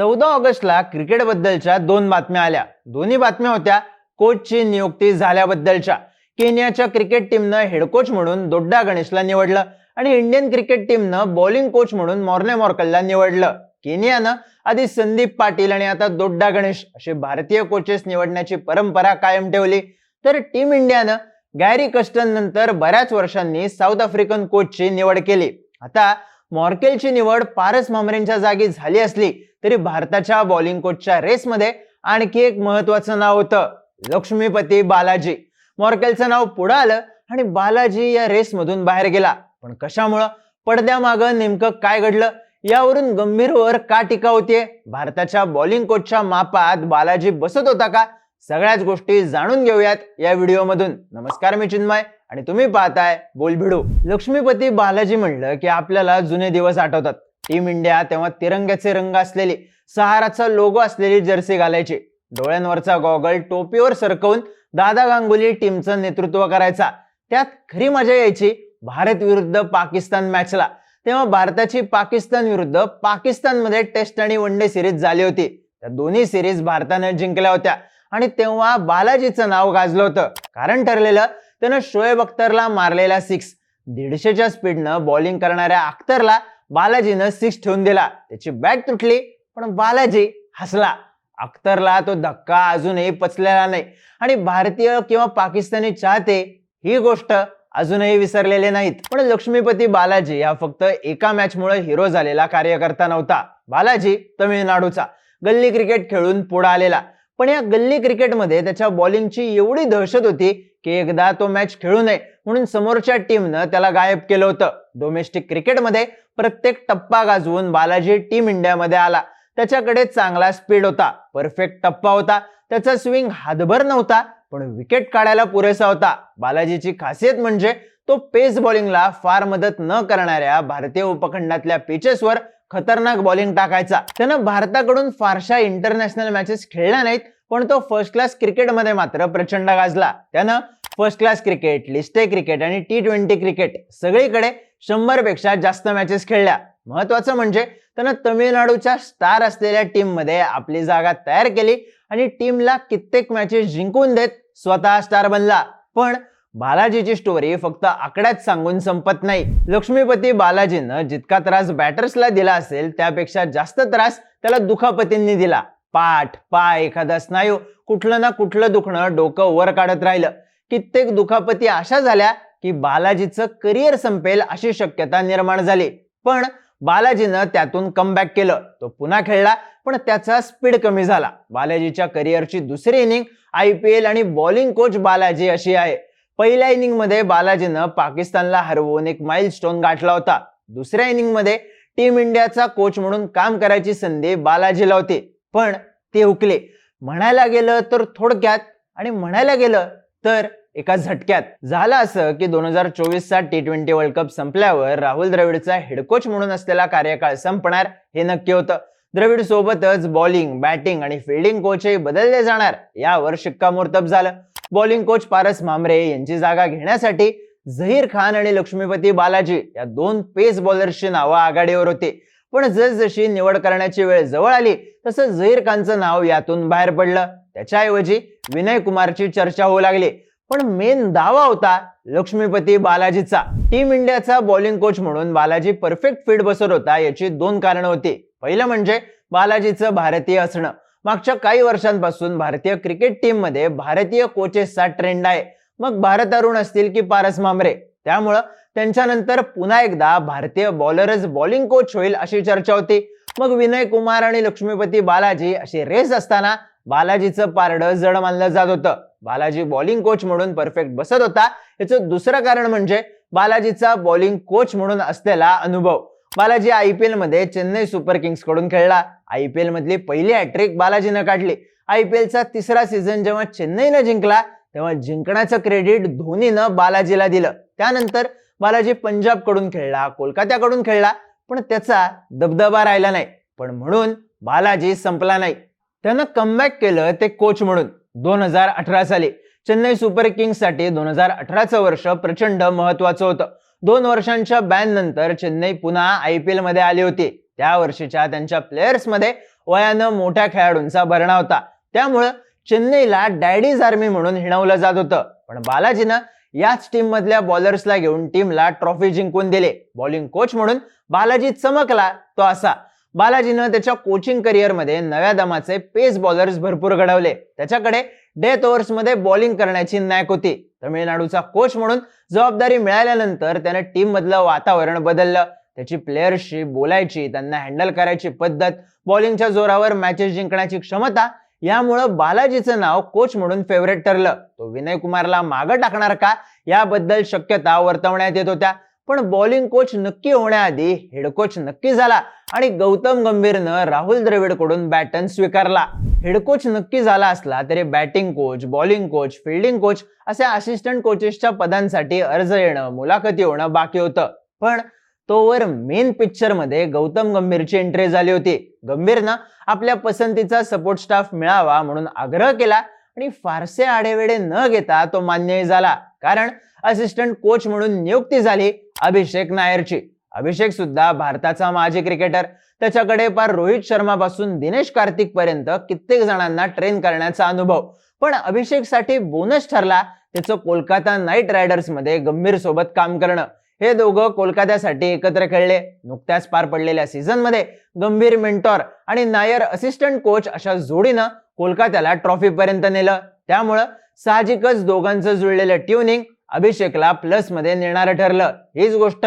चौदा ऑगस्टला क्रिकेटबद्दलच्या दोन बातम्या आल्या. दोन्ही बातम्या होत्या कोचची नियुक्ती झाल्याबद्दलच्या. केनियाच्या क्रिकेट टीमनं हेड कोच म्हणून दोड्डा गणेशला निवडलं आणि इंडियन क्रिकेट टीमनं बॉलिंग कोच म्हणून मॉर्ने मॉर्कलला निवडलं. केनियानं आधी संदीप पाटील आणि आता दोड्डा गणेश असे भारतीय कोचेस निवडण्याची परंपरा कायम ठेवली. तर टीम इंडियानं गॅरी कस्टन नंतर बऱ्याच वर्षांनी साऊथ आफ्रिकन कोचची निवड केली. आता मॉर्केलची निवड पारस मामरेंच्या जागी झाली असली तरी भारताच्या बॉलिंग कोचच्या रेसमध्ये आणखी एक महत्वाचं नाव होतं लक्ष्मीपती बालाजी. मॉर्केलचं नाव पुढं आलं आणि बालाजी या रेसमधून बाहेर गेला. पण कशामुळं? पडद्यामागं नेमकं काय घडलं? यावरून गंभीरवर का टीका होतीये? भारताच्या बॉलिंग कोचच्या मापात बालाजी बसत होता का? सगळ्याच गोष्टी जाणून घेऊयात या व्हिडिओमधून नमस्कार मी चिन्मय आणि तुम्ही पाहताय बोलभिडू लक्ष्मीपती बालाजी म्हणलं की आपल्याला जुने दिवस आठवतात. टीम इंडिया तेव्हा तिरंग्याचे रंग असलेली सहाराचा लोगो असलेली जर्सी घालायची. डोळ्यांवरचा गॉगल टोपीवर सरकवून दादा गांगुली टीमचं नेतृत्व करायचा. त्यात खरी मजा यायची भारत विरुद्ध पाकिस्तान मॅचला तेव्हा भारताची पाकिस्तान विरुद्ध पाकिस्तानमध्ये टेस्ट आणि वन डे सिरीज झाली होती. त्या दोन्ही सिरीज भारताने जिंकल्या होत्या. आणि तेव्हा बालाजीचं नाव गाजलं होतं. कारण ठरलेलं त्यानं शोएब अख्तरला मारलेला सिक्स दीडशेच्या स्पीडनं बॉलिंग करणाऱ्या अख्तरला बालाजीनं सिक्स ठेवून दिला. त्याची बॅट तुटली पण बालाजी हसला. अख्तरला तो धक्का अजूनही पचलेला नाही. आणि भारतीय किंवा पाकिस्तानी चाहते ही गोष्ट अजूनही विसरलेले नाहीत. पण लक्ष्मीपती बालाजी हा फक्त एका मॅचमुळे हिरो झालेला कार्यकर्ता नव्हता. बालाजी तमिळनाडूचा. गल्ली क्रिकेट खेळून पुढे आलेला. पण या गल्ली क्रिकेटमध्ये त्याच्या बॉलिंगची एवढी दहशत होती की एकदा तो मॅच खेळू नये. म्हणून समोरच्या टीमनं त्याला गायब केलं होतं. डोमेस्टिक क्रिकेटमध्ये प्रत्येक टप्पा गाजवून बालाजी टीम इंडियामध्ये आला. त्याच्याकडे चांगला स्पीड होता. परफेक्ट टप्पा होता. त्याचा स्विंग हातभर नव्हता पण विकेट काढायला पुरेसा होता. बालाजीची खासियत म्हणजे तो पेस बॉलिंगला फार मदत न करणाऱ्या भारतीय उपखंडातल्या पिचेसवर खतरनाक बॉलिंग टाकायचा. त्यानं भारताकडून फारशा इंटरनॅशनल मॅचेस खेळल्या नाहीत पण तो फर्स्ट क्लास क्रिकेटमध्ये मात्र प्रचंड गाजला. त्यानं first class cricket list A cricket आणि टी ट्वेंटी क्रिकेट सगळीकडे शंभरपेक्षा जास्त मॅचेस खेळल्या. महत्वाचं म्हणजे त्यानं तमिळनाडूच्या स्टार असलेल्या टीममध्ये आपली जागा तयार केली आणि टीमला कित्येक मॅचेस जिंकून देत स्वतः स्टार बनला. पण बालाजीची स्टोरी फक्त आकड्यात सांगून संपत नाही. लक्ष्मीपती बालाजीनं जितका त्रास बॅटर्सला दिला असेल त्यापेक्षा जास्त त्रास त्याला दुखापतींनी दिला. पाठ पाय एखादा स्नायू कुठलं ना कुठलं दुखणं डोकं वर काढत राहिलं. कित्येक दुखापती अशा झाल्या की बालाजीचं करिअर संपेल अशी शक्यता निर्माण झाली. पण बालाजीनं त्यातून कमबॅक केलं. तो पुन्हा खेळला पण त्याचा स्पीड कमी झाला. बालाजीच्या करिअरची दुसरी इनिंग आय पी एल आणि बॉलिंग कोच बालाजी अशी आहे. पहिल्या इनिंगमध्ये बालाजीनं पाकिस्तानला हरवून एक माइल स्टोन गाठला होता. दुसऱ्या इनिंगमध्ये टीम इंडियाचा कोच म्हणून काम करायची संधी बालाजीला होती. पण ते हुकले म्हणायला गेलं तर थोडक्यात आणि म्हणायला गेलं तर एका झटक्यात. झालं असं की दोन हजार चोवीसचा टी ट्वेंटी वर्ल्ड कप संपल्यावर राहुल द्रविडचा हेडकोच म्हणून असलेला कार्यकाळ संपणार हे नक्की होतं. द्रविड सोबतच बॉलिंग बॅटिंग आणि फिल्डिंग कोचही बदलले जाणार यावर शिक्कामोर्तब झालं. बॉलिंग कोच पारस मामरे यांची जागा घेण्यासाठी झहीर खान आणि लक्ष्मीपती बालाजी या दोन पेस बॉलर्सची नावं आघाडीवर होती. पण जसजशी निवड करण्याची वेळ जवळ आली तसं झहीर खानचं नाव यातून बाहेर पडलं. त्याच्याऐवजी विनय कुमारची चर्चा होऊ लागली. पण मेन दावा होता लक्ष्मीपती बालाजीचा. टीम इंडियाचा बॉलिंग कोच म्हणून बालाजी परफेक्ट फिट बसत होता याची दोन कारणं होती. पहिलं म्हणजे बालाजीचं भारतीय असणं. मागच्या काही वर्षांपासून भारतीय क्रिकेट टीममध्ये भारतीय कोचेसचा ट्रेंड आहे. मग भारत अरुण असतील की पारस मामरे त्यामुळं त्यांच्यानंतर पुन्हा एकदा भारतीय बॉलरच बॉलिंग कोच होईल अशी चर्चा होती. मग विनय कुमार आणि लक्ष्मीपती बालाजी अशी रेस असताना बालाजीचं पारडं जड मानलं जात होतं. बालाजी बॉलिंग कोच म्हणून परफेक्ट बसत होता. याचं दुसरं कारण म्हणजे बालाजीचा बॉलिंग कोच म्हणून असलेला अनुभव. बालाजी आय पी मध्ये चेन्नई सुपर किंग्सकडून खेळला. आय पी मधली पहिली हॅट्रिक बालाजीनं काढली. आय पी एलचा तिसरा सीझन जेव्हा चेन्नईनं जिंकला तेव्हा जिंकण्याचं क्रेडिट धोनीनं बालाजीला दिलं. त्यानंतर बालाजी पंजाबकडून खेळला कोलकात्याकडून खेळला पण त्याचा दबदबा राहिला नाही. पण म्हणून बालाजी संपला नाही. त्यानं कमबॅक केलं ते कोच म्हणून दोन हजार अठरा साली. चेन्नई सुपर किंगसाठी दोन हजार अठराचं वर्ष प्रचंड महत्वाचं होतं. दोन वर्षांच्या बॅन नंतर चेन्नई पुन्हा आय पी एलमध्ये आली होती. त्या वर्षीच्या त्यांच्या प्लेयर्समध्ये वयानं मोठ्या खेळाडूंचा भरणा होता. त्यामुळं चेन्नईला डॅडीज आर्मी म्हणून हिणवलं जात होतं. पण बालाजीनं याच टीम मधल्या बॉलर्सला घेऊन टीमला ट्रॉफी जिंकून दिले. बॉलिंग कोच म्हणून बालाजी चमकला तो असा. बालाजीनं त्याच्या कोचिंग करिअरमध्ये नव्या दमाचे पेस बॉलर्स भरपूर घडवले. त्याच्याकडे डेथ ओव्हर्समध्ये बॉलिंग करण्याची नॅक होती. तमिळनाडूचा कोच म्हणून जबाबदारी मिळाल्यानंतर त्याने टीम मधलं वातावरण बदललं. त्याची प्लेयर्सशी बोलायची त्यांना हँडल करायची पद्धत बॉलिंगच्या जोरावर मॅचेस जिंकण्याची क्षमता यामुळं बालाजीचं नाव कोच म्हणून फेवरेट ठरलं. तो विनय कुमारला मागं टाकणार का? याबद्दल शक्यता वर्तवण्यात येत होत्या. पण बॉलिंग कोच नक्की होण्याआधी हेड कोच नक्की झाला आणि गौतम गंभीरनं राहुल द्रविडकडून बॅटन स्वीकारला. हेड कोच नक्की झाला असला तरी batting coach bowling coach fielding coach असे असिस्टंट कोचेसच्या पदांसाठी अर्ज येणं मुलाखती होणं बाकी होतं. पण तोवर मेन पिक्चरमध्ये गौतम गंभीरची एंट्री झाली होती. गंभीरनं आपल्या पसंतीचा सपोर्ट स्टाफ मिळावा म्हणून आग्रह केला. आणि फारसे आडेवेडे न घेता तो मान्यही झाला. कारण असिस्टंट कोच म्हणून नियुक्ती झाली अभिषेक नायरची. अभिषेक सुद्धा भारताचा माजी क्रिकेटर त्याच्याकडे पार रोहित शर्मा पासून दिनेश कार्तिक पर्यंत कित्येक जणांना ट्रेन करण्याचा अनुभव. पण अभिषेकसाठी बोनस ठरला त्याचं कोलकाता नाईट रायडर्समध्ये गंभीर सोबत काम करणं. हे दोघं कोलकात्यासाठी एकत्र खेळले. नुकत्याच पार पडलेल्या सीझनमध्ये गंभीर मेंटॉर आणि नायर असिस्टंट कोच अशा जोडीनं कोलकात्याला ट्रॉफी पर्यंत नेलं. त्यामुळं साहजिकच दोघांचं जुळलेलं ट्युनिंग अभिषेकला प्लसमध्ये नेणारं ठरलं. हीच गोष्ट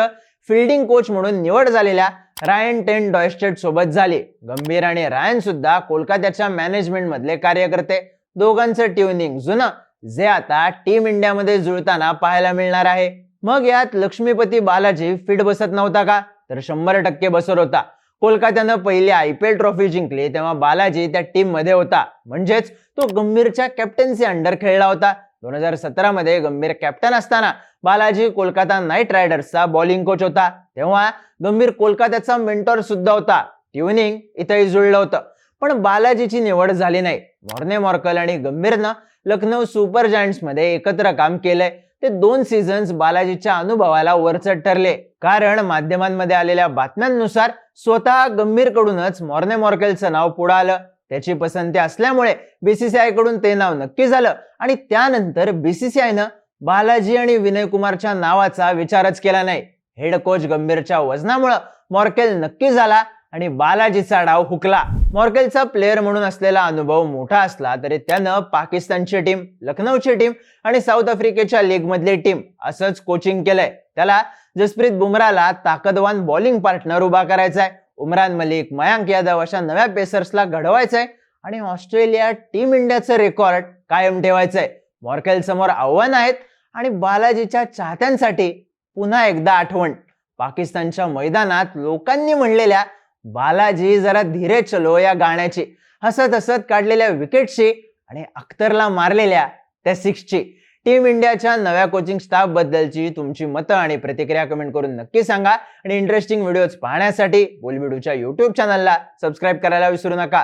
फिल्डिंग कोच म्हणून निवड झालेल्या रायन टेन डॉयस्टेट सोबत झाली. गंभीर आणि रायन सुद्धा कोलकात्याच्या मॅनेजमेंट मधले कार्यकर्ते. दोघांचं ट्युनिंग जुनं जे आता टीम इंडियामध्ये जुळताना पाहायला मिळणार आहे. मग यात लक्ष्मीपती बालाजी फिट बसत नव्हता का? तर शंभर टक्के बसत होता. कोलकात्यानं पहिली आय पी एल ट्रॉफी जिंकली तेव्हा बालाजी त्या टीममध्ये होता. म्हणजेच तो गंभीरच्या कॅप्टन्सी अंडर खेळला होता. दोन हजार सतरा मध्ये गंभीर कॅप्टन असताना बालाजी कोलकाता नाईट रायडर्सचा बॉलिंग कोच होता. तेव्हा गंभीर कोलकात्याचा मेंटॉर सुद्धा होता. ट्युनिंग इथंही जुळलं होतं. पण बालाजीची निवड झाली नाही. मॉर्ने मॉर्कल आणि गंभीरनं लखनौ सुपर जायंट्समध्ये एकत्र काम केलंय. ते दोन सीझन्स बालाजीच्या अनुभवाला वरचढ ठरले. कारण माध्यमांमध्ये आलेल्या बातम्यांनुसार स्वतः गंभीरकडूनच मॉर्ने मॉर्केलचं नाव पुढं आलं. त्याची पसंती असल्यामुळे बीसीसीआयकडून ते नाव नक्की झालं. आणि त्यानंतर बीसीसीआयनं बालाजी आणि विनय कुमारच्या नावाचा विचारच केला नाही. हेड कोच गंभीरच्या वजनामुळं मॉर्केल नक्की झाला. आणि बालाजीचा डाव हुकला. मॉर्केलचा प्लेअर म्हणून असलेला अनुभव मोठा असला तरी त्यानं पाकिस्तानची टीम लखनौची टीम आणि साऊथ आफ्रिकेच्या लीग मधली टीम असंच कोचिंग केलंय. त्याला जसप्रीत बुमराला ताकदवान बॉलिंग पार्टनर उभा करायचा आहे उमरान मलिक मयांक यादव अशा नव्या पेसर्सला घडवायचंय आणि ऑस्ट्रेलिया टीम इंडियाचं रेकॉर्ड कायम ठेवायचंय. मॉर्केल समोर आव्हान आहेत आणि बालाजीच्या चाहत्यांसाठी पुन्हा एकदा आठवण. पाकिस्तानच्या मैदानात लोकांनी म्हणलेल्या बालाजी जरा धीरे चलो या गाण्याची. हसत हसत काढलेल्या विकेटशी आणि अख्तरला मारलेल्या त्या सिक्सची. टीम इंडियाच्या नव्या कोचिंग स्टाफ बद्दलची तुमची मतं आणि प्रतिक्रिया कमेंट करून नक्की सांगा. आणि इंटरेस्टिंग व्हिडिओज पाहण्यासाठी बोलबिडूच्या युट्यूब चॅनलला सबस्क्राईब करायला विसरू नका.